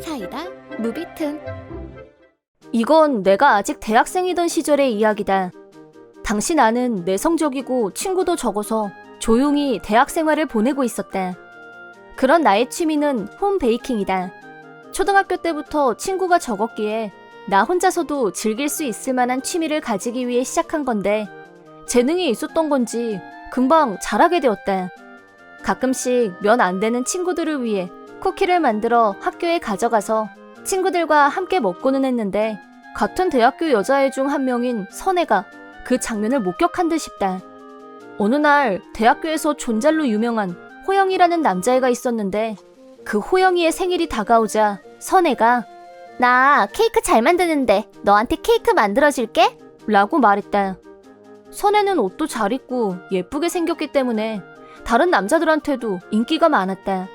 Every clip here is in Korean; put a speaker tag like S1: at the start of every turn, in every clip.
S1: 사이다 무비튼
S2: 이건 내가 아직 대학생이던 시절의 이야기다. 당시 나는 내성적이고 친구도 적어서 조용히 대학 생활을 보내고 있었다. 그런 나의 취미는 홈 베이킹이다. 초등학교 때부터 친구가 적었기에 나 혼자서도 즐길 수 있을 만한 취미를 가지기 위해 시작한 건데 재능이 있었던 건지 금방 잘하게 되었다. 가끔씩 면 안 되는 친구들을 위해 쿠키를 만들어 학교에 가져가서 친구들과 함께 먹고는 했는데 같은 대학교 여자애 중 한 명인 선혜가 그 장면을 목격한 듯 싶다. 어느 날 대학교에서 존잘로 유명한 호영이라는 남자애가 있었는데 그 호영이의 생일이 다가오자 선혜가 나 케이크 잘 만드는데 너한테 케이크 만들어줄게? 라고 말했다. 선혜는 옷도 잘 입고 예쁘게 생겼기 때문에 다른 남자들한테도 인기가 많았다.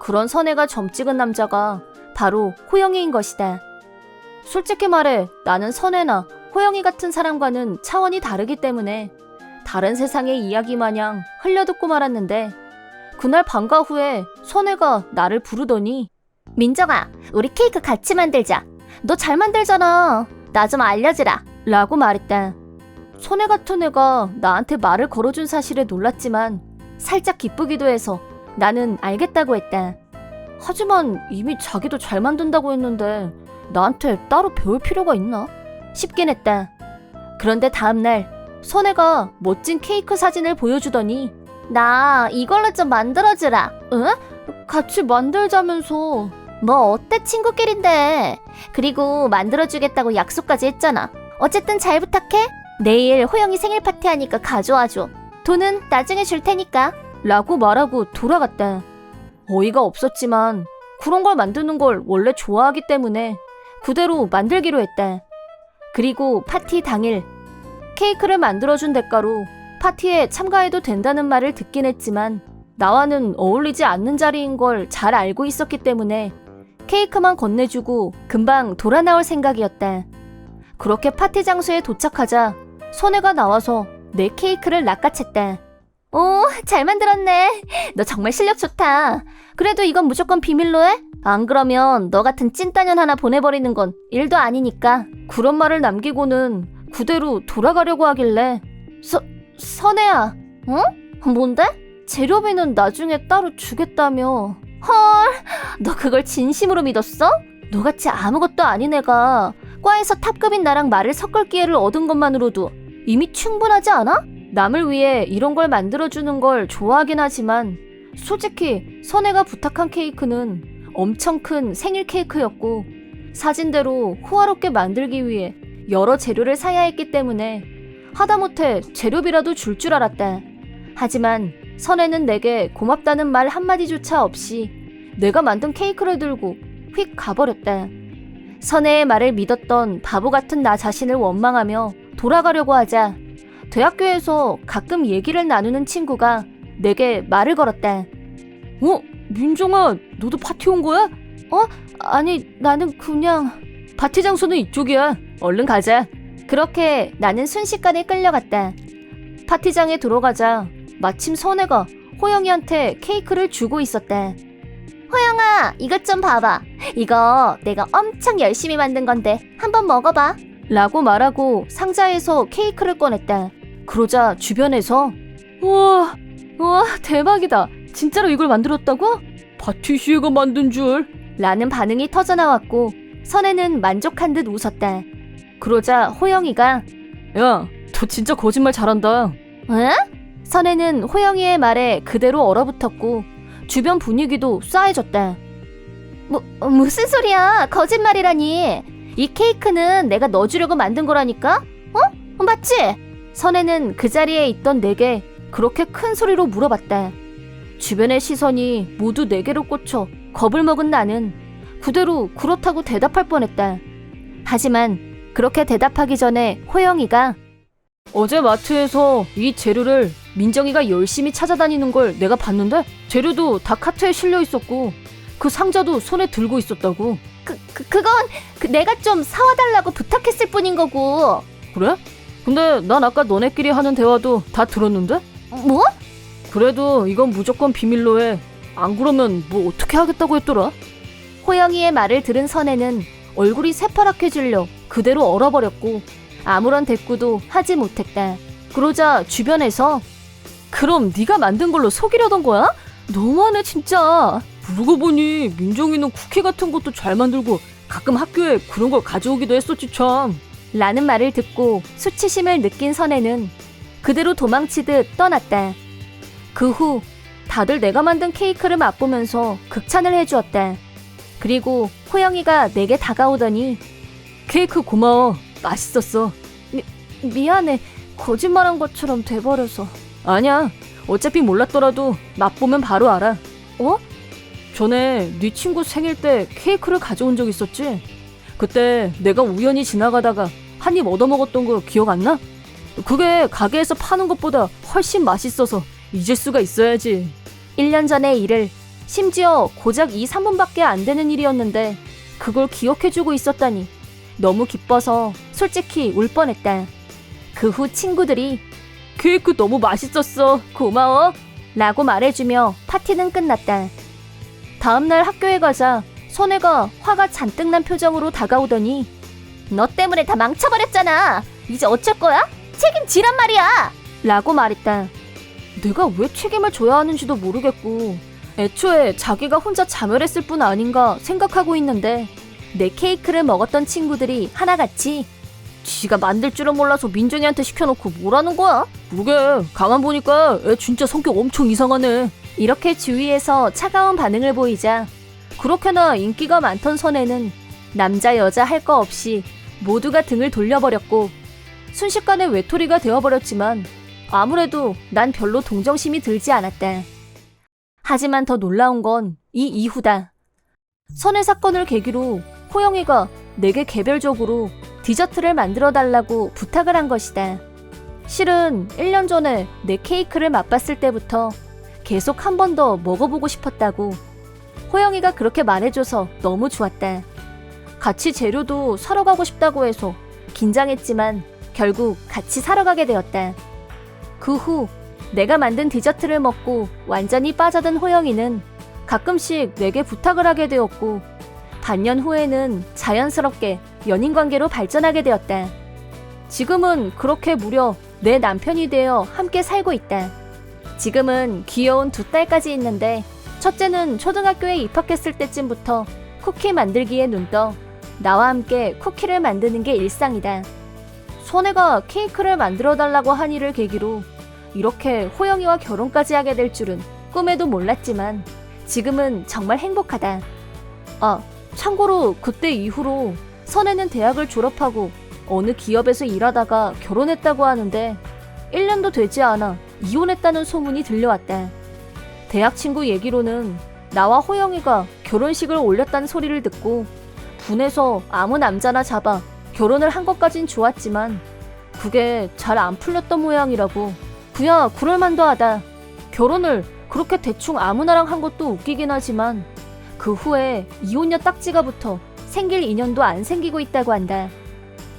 S2: 그런 선혜가 점 찍은 남자가 바로 호영이인 것이다. 솔직히 말해 나는 선혜나 호영이 같은 사람과는 차원이 다르기 때문에 다른 세상의 이야기 마냥 흘려듣고 말았는데 그날 방과 후에 선혜가 나를 부르더니 민정아 우리 케이크 같이 만들자. 너 잘 만들잖아. 나 좀 알려주라. 라고 말했다. 선혜 같은 애가 나한테 말을 걸어준 사실에 놀랐지만 살짝 기쁘기도 해서 나는 알겠다고 했다 하지만 이미 자기도 잘 만든다고 했는데 나한테 따로 배울 필요가 있나? 싶긴 했다. 그런데 다음날 선혜가 멋진 케이크 사진을 보여주더니 나 이걸로 좀 만들어주라. 응? 같이 만들자면서 뭐 어때 친구끼린데 그리고 만들어주겠다고 약속까지 했잖아. 어쨌든 잘 부탁해. 내일 호영이 생일 파티 하니까 가져와줘. 돈은 나중에 줄 테니까. 라고 말하고 돌아갔다. 어이가 없었지만 그런 걸 만드는 걸 원래 좋아하기 때문에 그대로 만들기로 했다. 그리고 파티 당일 케이크를 만들어준 대가로 파티에 참가해도 된다는 말을 듣긴 했지만 나와는 어울리지 않는 자리인 걸 잘 알고 있었기 때문에 케이크만 건네주고 금방 돌아 나올 생각이었다. 그렇게 파티 장소에 도착하자 선혜가 나와서 내 케이크를 낚아챘다. 오, 잘 만들었네. 너 정말 실력 좋다. 그래도 이건 무조건 비밀로 해? 안 그러면 너 같은 찐따년 하나 보내버리는 건 일도 아니니까. 그런 말을 남기고는 그대로 돌아가려고 하길래. 서, 선혜야, 어? 뭔데? 재료비는 나중에 따로 주겠다며. 헐, 너 그걸 진심으로 믿었어? 너같이 아무것도 아닌 애가 과에서 탑급인 나랑 말을 섞을 기회를 얻은 것만으로도 이미 충분하지 않아? 남을 위해 이런 걸 만들어주는 걸 좋아하긴 하지만 솔직히 선혜가 부탁한 케이크는 엄청 큰 생일 케이크였고 사진대로 호화롭게 만들기 위해 여러 재료를 사야 했기 때문에 하다못해 재료비라도 줄줄 알았다. 하지만 선혜는 내게 고맙다는 말 한마디조차 없이 내가 만든 케이크를 들고 휙 가버렸다. 선혜의 말을 믿었던 바보 같은 나 자신을 원망하며 돌아가려고 하자 대학교에서 가끔 얘기를 나누는 친구가 내게 말을 걸었다. 어? 민정아, 너도 파티 온 거야? 어? 아니, 나는 그냥 파티 장소는 이쪽이야. 얼른 가자. 그렇게 나는 순식간에 끌려갔다. 파티장에 들어가자 마침 선혜가 호영이한테 케이크를 주고 있었다. 호영아, 이것 좀 봐봐. 이거 내가 엄청 열심히 만든 건데 한번 먹어봐. 라고 말하고 상자에서 케이크를 꺼냈다. 그러자 주변에서 우와, 우와 대박이다. 진짜로 이걸 만들었다고? 파티시에가 만든 줄. 라는 반응이 터져나왔고 선혜는 만족한 듯 웃었다. 그러자 호영이가 야, 너 진짜 거짓말 잘한다. 응? 선혜는 호영이의 말에 그대로 얼어붙었고 주변 분위기도 싸해졌다. 뭐 무슨 소리야? 거짓말이라니. 이 케이크는 내가 넣어주려고 만든 거라니까? 어? 맞지? 선혜는 그 자리에 있던 내게 그렇게 큰 소리로 물어봤다. 주변의 시선이 모두 내게로 꽂혀 겁을 먹은 나는 그대로 그렇다고 대답할 뻔했다. 하지만 그렇게 대답하기 전에 호영이가 어제 마트에서 이 재료를 민정이가 열심히 찾아다니는 걸 내가 봤는데 재료도 다 카트에 실려 있었고 그 상자도 손에 들고 있었다고. 그, 그 그건 그 내가 좀 사와달라고 부탁했을 뿐인 거고. 그래? 근데 난 아까 너네끼리 하는 대화도 다 들었는데? 뭐? 그래도 이건 무조건 비밀로 해. 안 그러면 뭐 어떻게 하겠다고 했더라? 호영이의 말을 들은 선혜는 얼굴이 새파랗게 질려 그대로 얼어버렸고 아무런 대꾸도 하지 못했다. 그러자 주변에서 그럼 네가 만든 걸로 속이려던 거야? 너무하네 진짜. 그러고 보니 민정이는 쿠키 같은 것도 잘 만들고 가끔 학교에 그런 걸 가져오기도 했었지 참. 라는 말을 듣고 수치심을 느낀 선혜는 그대로 도망치듯 떠났다. 그 후 다들 내가 만든 케이크를 맛보면서 극찬을 해주었다. 그리고 호영이가 내게 다가오더니 케이크 고마워. 맛있었어. 미, 미안해. 거짓말한 것처럼 돼버려서. 아니야. 어차피 몰랐더라도 맛보면 바로 알아. 어? 전에 네 친구 생일 때 케이크를 가져온 적 있었지? 그때 내가 우연히 지나가다가 한 입 얻어먹었던 거 기억 안 나? 그게 가게에서 파는 것보다 훨씬 맛있어서 잊을 수가 있어야지. 1년 전의 일을 심지어 고작 2, 3분밖에 안 되는 일이었는데 그걸 기억해주고 있었다니 너무 기뻐서 솔직히 울 뻔했다. 그 후 친구들이 케이크 너무 맛있었어. 고마워. 라고 말해주며 파티는 끝났다. 다음날 학교에 가자 선혜가 화가 잔뜩 난 표정으로 다가오더니 너 때문에 다 망쳐버렸잖아. 이제 어쩔 거야? 책임지란 말이야. 라고 말했다. 내가 왜 책임을 져야 하는지도 모르겠고 애초에 자기가 혼자 자멸했을 뿐 아닌가 생각하고 있는데 내 케이크를 먹었던 친구들이 하나같이 지가 만들 줄은 몰라서 민정이한테 시켜놓고 뭐라는 거야? 그게 가만 보니까 애 진짜 성격 엄청 이상하네. 이렇게 주위에서 차가운 반응을 보이자 그렇게나 인기가 많던 선혜는 남자 여자 할 거 없이 모두가 등을 돌려버렸고 순식간에 외톨이가 되어버렸지만 아무래도 난 별로 동정심이 들지 않았다. 하지만 더 놀라운 건 이 이후다. 선혜 사건을 계기로 호영이가 내게 개별적으로 디저트를 만들어 달라고 부탁을 한 것이다. 실은 1년 전에 내 케이크를 맛봤을 때부터 계속 한 번 더 먹어보고 싶었다고. 호영이가 그렇게 말해줘서 너무 좋았다. 같이 재료도 사러 가고 싶다고 해서 긴장했지만 결국 같이 사러 가게 되었다. 그 후 내가 만든 디저트를 먹고 완전히 빠져든 호영이는 가끔씩 내게 부탁을 하게 되었고 반년 후에는 자연스럽게 연인 관계로 발전하게 되었다. 지금은 그렇게 무려 내 남편이 되어 함께 살고 있다. 지금은 귀여운 두 딸까지 있는데 첫째는 초등학교에 입학했을 때쯤부터 쿠키 만들기에 눈떠 나와 함께 쿠키를 만드는 게 일상이다. 손혜가 케이크를 만들어 달라고 한 일을 계기로 이렇게 호영이와 결혼까지 하게 될 줄은 꿈에도 몰랐지만 지금은 정말 행복하다. 아, 참고로 그때 이후로 선혜는 대학을 졸업하고 어느 기업에서 일하다가 결혼했다고 하는데 1년도 되지 않아 이혼했다는 소문이 들려왔다. 대학 친구 얘기로는 나와 호영이가 결혼식을 올렸다는 소리를 듣고 분해서 아무 남자나 잡아 결혼을 한 것까진 좋았지만 그게 잘 안 풀렸던 모양이라고 그야 그럴만도 하다. 결혼을 그렇게 대충 아무나랑 한 것도 웃기긴 하지만 그 후에 이혼녀 딱지가 붙어 생길 인연도 안 생기고 있다고 한다.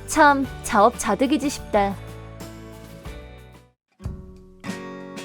S2: 참 자업자득이지 싶다.